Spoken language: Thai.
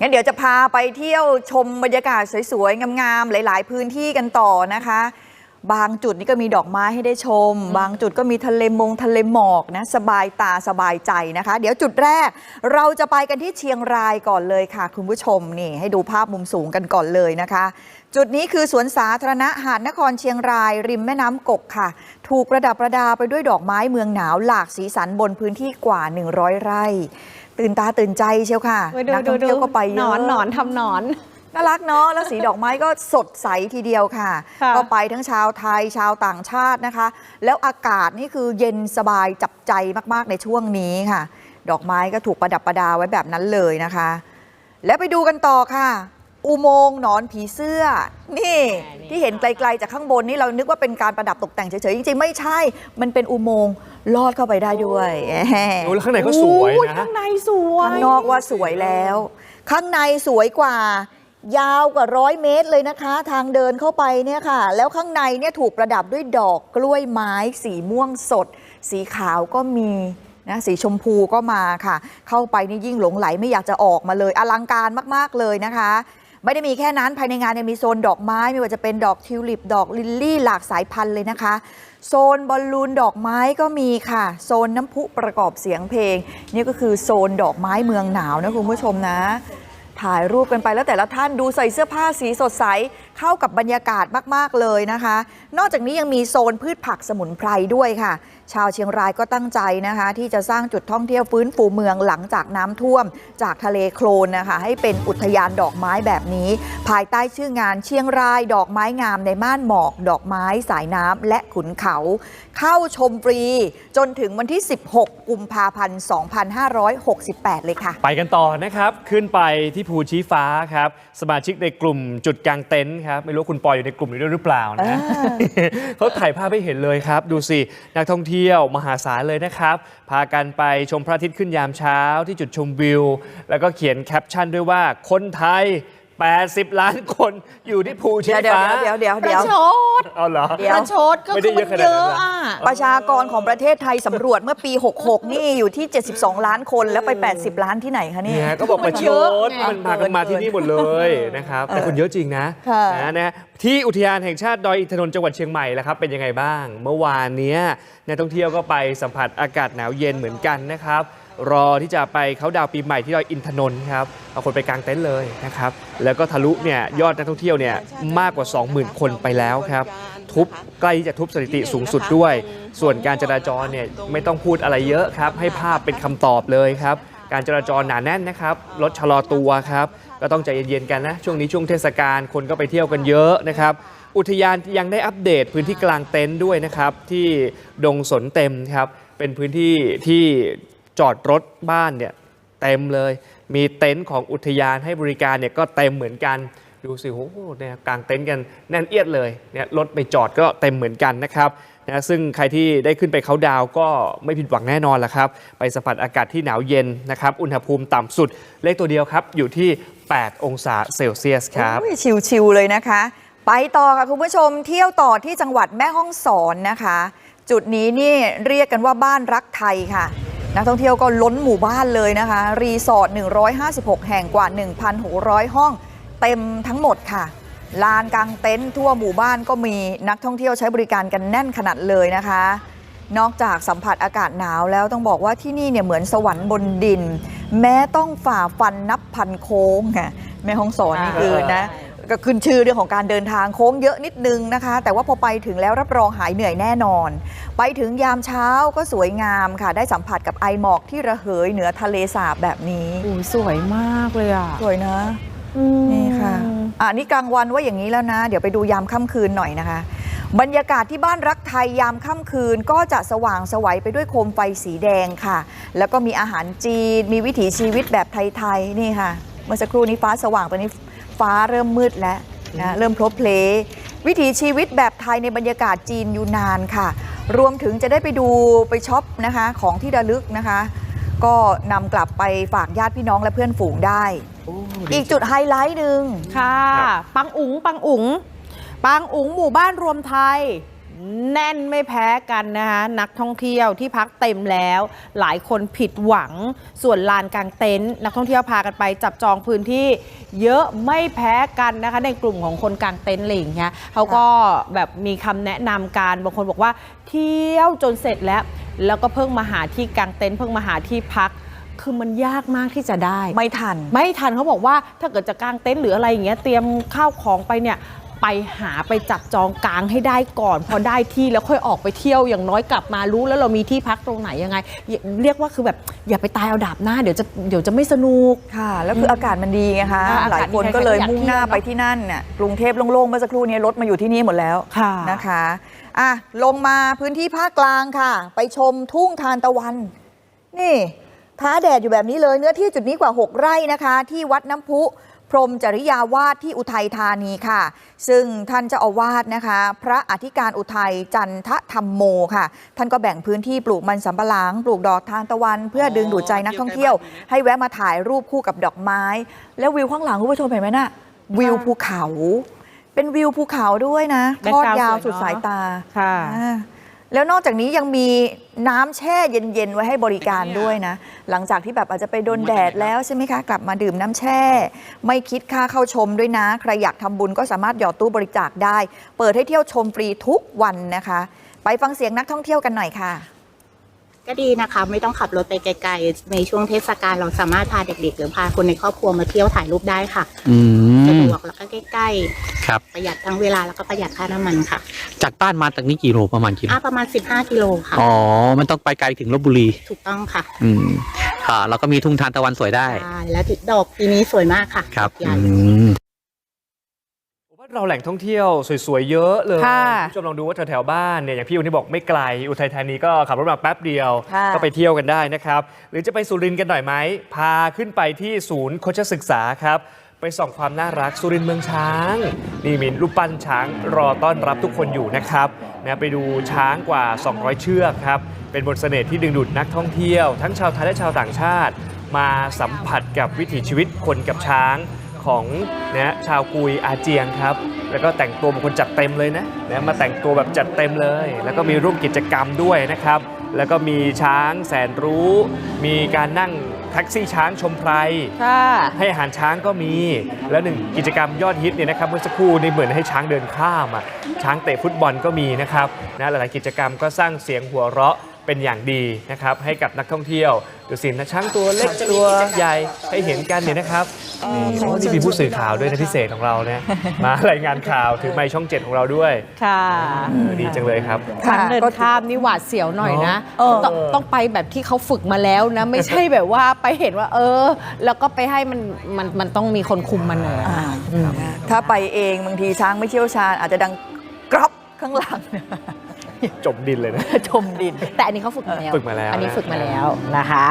งั้นเดี๋ยวจะพาไปเที่ยวชมบรรยากาศสวยๆ งามๆ หลายๆ พื้นที่กันต่อนะคะ บางจุดนี่ก็มีดอกไม้ให้ได้ชม บางจุดก็มีทะเลมงทะเลหมอกนะสบายตาสบายใจนะคะ เดี๋ยวจุดแรกเราจะไปกันที่เชียงรายก่อนเลยค่ะ คุณผู้ชมนี่ให้ดูภาพมุมสูงกันก่อนเลยนะคะ จุดนี้คือสวนสาธารณะหาดนครเชียงราย ริมแม่น้ำกกค่ะ ถูกประดับประดาไปด้วยดอกไม้เมืองหนาวหลากสีสันบนพื้นที่กว่า 100 ไร่ ตื่นตาตื่นใจเชียวค่ะเว้ยดูนักดูท่องเที่ยวก็ไปเยหนอะอนหนอนทำหนอนน่ารักเนาะแล้วสีดอกไม้ก็สดใสทีเดียวค่ะค่ะ ก็ไปทั้งชาวไทยชาวต่างชาตินะคะ แล้วอากาศนี่คือเย็นสบายจับใจมากๆในช่วงนี้ค่ะ ดอกไม้ก็ถูกประดับประดาไว้แบบนั้นเลยนะคะ แล้วไปดูกันต่อค่ะ อุโมงค์หนอนผีเสื้อนี่นี่ ที่เห็นไกลๆจากข้างบนนี่เรานึกว่าเป็นการประดับตกแต่งเฉยๆ จริงๆ ไม่ใช่ มันเป็นอุโมงค์ลอดเข้าไปได้ด้วยแหมดูแล้วข้างในก็สวยโอ้นะข้างในสวยข้างนอกว่าสวยแล้ว ข้างในสวยกว่า ยาวกว่าร้อยเมตรเลยนะคะ ทางเดินเข้าไปเนี่ยค่ะ แล้วข้างในเนี่ยถูกประดับด้วยดอกกล้วยไม้ สีม่วงสด สีขาวก็มีนะสีชมพูก็มาค่ะ เข้าไปนี่ยิ่งหลงไหลไม่อยากจะออกมาเลยอลังการมากๆเลยนะคะ ไม่ได้มีแค่นั้นภายในงานยังมีโซนดอกไม้ไม่ว่าจะเป็นดอกทิวลิป ดอกลิลลี่ หลากสายพันธุ์เลยนะคะ โซนบอลลูนดอกไม้ก็มีค่ะ โซนน้ำพุประกอบเสียงเพลง นี่ก็คือโซนดอกไม้เมืองหนาวนะคุณผู้ชมนะ ถ่ายรูปกันไปแล้วแต่ละท่านดูใส่เสื้อผ้าสีสดใส เข้ากับบรรยากาศมาก ๆ เลยนะคะ นอกจากนี้ยังมีโซนพืชผักสมุนไพรด้วยค่ะ ชาวเชียงรายก็ตั้งใจนะคะ ที่จะสร้างจุดท่องเที่ยวฟื้นฟูเมืองหลังจากน้ำท่วม จากทะเลโคลนนะคะ ให้เป็นอุทยานดอกไม้แบบนี้ ภายใต้ชื่องานเชียงรายดอกไม้งามในม่านหมอก ดอกไม้สายน้ำและขุนเขา เข้าชมฟรี จนถึงวันที่ 16 กุมภาพันธ์ 2568 เลยค่ะ ไปกันต่อนะครับ ขึ้นไปที่ภูชี้ฟ้าครับ สมาชิกในกลุ่มจุดกลางเต็นท์ครับไม่รู้ว่าคุณปอยอยู่ในกลุ่มนี้ด้วยหรือเปล่านะเขาถ่ายภาพให้เห็นเลยครับ ดูสิ นักท่องเที่ยวมหาศาลเลยนะครับ พากันไปชมพระอาทิตย์ขึ้นยามเช้าที่จุดชมวิว แล้วก็เขียนแคปชั่นด้วยว่าคนไทย 80 ล้านคนอยู่ที่ภูชี้เดี๋ยวฟ้าเดี๋ยวเดี๋ยวปเดี๋ยระวชดเอาเหรอ เดี๋ยวประชดก็ไม่คืได้อเยมันอะขนาดนั้นเยอะอะ ประชากรของประเทศไทยสำรวจเมื่อปี 66 นี่อยู่ที่ 72 ล้านคนแล้วไป 80 ล้านที่ไหนคะเนี่ยเนี่ยก็บอกประชเยอะดไงมันพากันมาที่นี่หมดเลยนะครับ แต่คนเยอะจริงนะค่ะ นะนะที่อุทยานแห่งชาติดอยอินทนนท์จังหวัดเชียงใหม่แล้วครับเป็นยังไงบ้าง เมื่อวานเนี้ยนักท่องเที่ยวก็ไปสัมผัสอากาศหนาวเย็นเหมือนกันนะครับ รอที่จะไปเขาดาวปีใหม่ที่ดอยอินทนนท์ครับเอาคนไปกางเต็นท์เลยนะครับแล้วก็ทะลุเนี่ยยอดนักท่องเที่ยวเนี่ยมากกว่า 20,000 คนไปแล้วครับทุบใกล้ที่จะทุบสถิติสูงสุดด้วย ส่วนการจราจรเนี่ยไม่ต้องพูดอะไรเยอะครับให้ภาพเป็นคำตอบเลยครับการจราจรหนาแน่นนะครับรถชะลอตัวครับก็ต้องใจเย็นๆกันนะช่วงนี้ช่วงเทศกาลคนก็ไปเที่ยวกันเยอะนะครับอุทยานยังได้อัปเดตพื้นที่กลางเต็นท์ด้วยนะครับที่ดงสนเต็มครับเป็นพื้นที่ที่ จอดรถบ้านเนี่ยเต็มเลย มีเต็นท์ของอุทยานให้บริการเนี่ยก็เต็มเหมือนกันดูสิโอ้โหเนี่ยกางเต็นท์กันแน่นเอียดเลยเนี่ยรถไปจอดก็เต็มเหมือนกันนะครับนะซึ่งใครที่ได้ขึ้นไปเขาดาวก็ไม่ผิดหวังแน่นอนละครับ ไปสัมผัสอากาศที่หนาวเย็นนะครับ อุณหภูมิต่ำสุดเลขตัวเดียวครับ อยู่ที่ 8 องศาเซลเซียสครับชิวๆเลยนะคะ ไปต่อค่ะคุณผู้ชมเที่ยวต่อที่จังหวัดแม่ฮ่องสอนนะคะ จุดนี้นี่เรียกกันว่าบ้านรักไทยค่ะ นักท่องเที่ยวก็ล้นหมู่บ้านเลยนะคะ รีสอร์ท 156 แห่งกว่า 1,600 ห้อง เต็มทั้งหมดค่ะ ลานกลางเต็นท์ทั่วหมู่บ้านก็มีนักท่องเที่ยวใช้บริการกันแน่นขนาดเลยนะคะ นอกจากสัมผัสอากาศหนาวแล้วต้องบอกว่าที่นี่เนี่ยเหมือนสวรรค์บนดิน แม้ต้องฝ่าฟันนับพันโค้งค่ะแม่ห้องสอนนี่คือนะ ก็ขึ้นชื่อเรื่องของการเดินทางโค้งเยอะนิดนึงนะคะ แต่ว่าพอไปถึงแล้วรับรองหายเหนื่อยแน่นอน ไปถึงยามเช้าก็สวยงามค่ะ ได้สัมผัสกับไอหมอกที่ระเหยเหนือทะเลสาบแบบนี้โอ้ยสวยมากเลยอะสวยนะอืมนี่ค่ะอ่านี่กลางวันว่าอย่างนี้แล้วนะ เดี๋ยวไปดูยามค่ำคืนหน่อยนะคะ บรรยากาศที่บ้านรักไทยยามค่ำคืนก็จะสว่างไสวัยไปด้วยโคมไฟสีแดงค่ะ แล้วก็มีอาหารจีน มีวิถีชีวิตแบบไทยๆนี่ค่ะ เมื่อสักครู่นี้ฟ้าสว่างตอนนี้ ฟ้าเริ่มมืดแล้วนะเริ่มพลบเพลวิถีชีวิตแบบไทยในบรรยากาศจีนอยู่นานค่ะ รวมถึงจะได้ไปดูไปช็อปนะคะของที่ระลึกนะคะ ก็นำกลับไปฝากญาติพี่น้องและเพื่อนฝูงได้ อีกจุดไฮไลท์หนึ่งค่ะครับปังอุ๋งปังอุ๋งปังอุ๋งหมู่บ้านรวมไทย แน่นไม่แพ้กันนะคะนักท่องเที่ยวที่พักเต็มแล้ว หลายคนผิดหวัง ส่วนลานกลางเต็นท์นักท่องเที่ยวพากันไปจับจองพื้นที่ เยอะไม่แพ้กันนะคะในกลุ่มของคนกลางเต็นท์อะไรอย่างเงี้ยเขาก็แบบมีคำแนะนำการบางคนบอกว่า เที่ยวจนเสร็จแล้ว แล้วก็เพิ่งมาหาที่กลางเต็นท์เพิ่งมาหาที่พักคือมันยากมากที่จะได้ ไม่ทัน ไม่ทันเขาบอกว่าถ้าเกิดจะกางเต็นท์หรืออะไรอย่างเงี้ยเตรียมข้าวของไปเนี่ย ไปหาไปจับจองกางให้ได้ก่อน พอได้ที่แล้วค่อยออกไปเที่ยวอย่างน้อยกลับมารู้แล้วเรามีที่พักตรงไหนยังไงอย่าเรียกว่าคือแบบอย่าไปตายเอาดาบหน้าเดี๋ยวจะเดี๋ยวจะไม่สนุกค่ะ แล้วคืออากาศมันดีไงคะอ่าหลายคนอากาศดีก็เลยใครๆก็อยากมุ่งหน้าเที่ยวเนอะไปที่นั่นน่ะกรุงเทพโล่งๆเมื่อสักครู่นี้รถมาอยู่ที่นี่หมดแล้วค่ะนะคะอะลงมาพื้นที่ภาคกลางค่ะ ไปชมทุ่งทานตะวัน นี่ท้าแดดอยู่แบบนี้เลยเนื้อที่จุดนี้กว่า 6 ไร่นะคะ ที่วัดน้ำพุ พรหมจริยาวาสที่อุทัยธานีค่ะ ซึ่งท่านเจ้าอาวาสนะคะ พระอธิการอุทัยจันทธรรมโมค่ะ ท่านก็แบ่งพื้นที่ปลูกมันสำปะหลัง ปลูกดอกทานตะวัน เพื่อดึงดูดใจนักท่องเที่ยว ให้แวะมาถ่ายรูปคู่กับดอกไม้ แล้ววิวข้างหลังคุณผู้ชมเห็นไหมน่ะวิวภูเขา เป็นวิวภูเขาด้วยนะทอดยาวสุดสายตาค่ะอ่า แล้วนอกจากนี้ยังมีน้ำแช่เย็น ๆ ไว้ให้บริการด้วยนะ หลังจากที่แบบอาจจะไปโดนแดดแล้วใช่ไหมคะ กลับมาดื่มน้ำแช่ ไม่คิดค่าเข้าชมด้วยนะ ใครอยากทำบุญก็สามารถหยอดตู้บริจาคได้ เปิดให้เที่ยวชมฟรีทุกวันนะคะ ไปฟังเสียงนักท่องเที่ยวกันหน่อยค่ะ ก็ดีนะคะ ไม่ต้องขับรถไปไกลๆ ในช่วงเทศกาลเราสามารถพาเด็กๆ หรือพาคนในครอบครัวมาเที่ยวถ่ายรูปได้ค่ะ อื สะมดวกแล้วก็ใกล้ครับ ๆ ประหยัดทั้งเวลาแล้วก็ประหยัดค่าน้ำมันค่ะจากบ้านมาจากนี้กี่โลประมาณกี่โลอะประมาณ 15กิโลค่ะ อ๋อ มันต้องไปไกลถึงลบบุรี ถูกต้องค่ะอืมค่ะแล้วก็มีทุ่งทานตะวันสวยได้ ใช่แล้วดอกปีนี้สวยมากค่ะครับดอกใหญ่ อืมผมว่าเราแหล่งท่องเที่ยวสวยๆ เยอะเลยค่ะณผู้ชมลองดูว่าแถวๆบ้านเนี่ยอย่างพี่วันนี้บอกไม่ไกลอุทัยธานีก็ขับรถมาแป๊บเดียว ค่ะ ก็ไปเที่ยวกันได้นะครับ หรือจะไปสุรินทร์กันหน่อยไหมพาขึ้นไปที่ศูนย์โคชศึกษาครับ ไปส่องความน่ารักสุรินเมืองช้าง นี่มีรูปปั้นช้างรอต้อนรับทุกคนอยู่นะครับนะไปดูช้างกว่า 200 เชือกครับ เป็นบทเสน่ห์ที่ดึงดูดนักท่องเที่ยว ทั้งชาวไทยและชาวต่างชาติ มาสัมผัสกับวิถีชีวิตคนกับช้างของนะชาวกุยอาเจียงครับ แล้วก็แต่งตัวเป็นคนจัดเต็มเลยนะนะมาแต่งตัวแบบจัดเต็มเลย แล้วก็มีร่วมกิจกรรมด้วยนะครับ แล้วก็มีช้างแสนรู้ มีการนั่งแท็กซี่ช้างชมไพร ค่ะให้อาหารช้างก็มี แล้วหนึ่งกิจกรรมยอดฮิตเนี่ยนะครับเมื่อสักครู่นี่เหมือนให้ช้างเดินข้ามอะช้างเตะฟุตบอลก็มีนะครับนะหลายๆกิจกรรมก็สร้างเสียงหัวเราะ เป็นอย่างดีนะครับให้กับนักท่องเที่ยวดูสินะช้างตัวเล็กตัวใหญ่ให้เห็นกันเนี่ยนะครับนี่โอ้นี่มีผู้สื่อข่าวด้วยนะพิเศษของเราเนี่ยมารายงานข่าวถือไมค์ช่องเจ็ดของเราด้วยค่ะเออดีจังเลยครับ ทางเดินข้ามนี่หวาดเสียวหน่อยนะเออ ต้องต้องไปแบบที่เขาฝึกมาแล้วนะ ไม่ใช่แบบว่าไปเห็นว่า เออ แล้วก็ไปให้มันมันมันต้องมีคนคุมมันเลยอ่าถ้าไปเองบางทีช้างไม่เชี่ยวชาญอาจจะดังกรอบข้างหลัง จมดินเลยนะชมดิน แต่อันนี้เขาฝึกมาแล้ว ฝึกมาแล้ว อันนี้นะฝึกมาแล้วนะคะ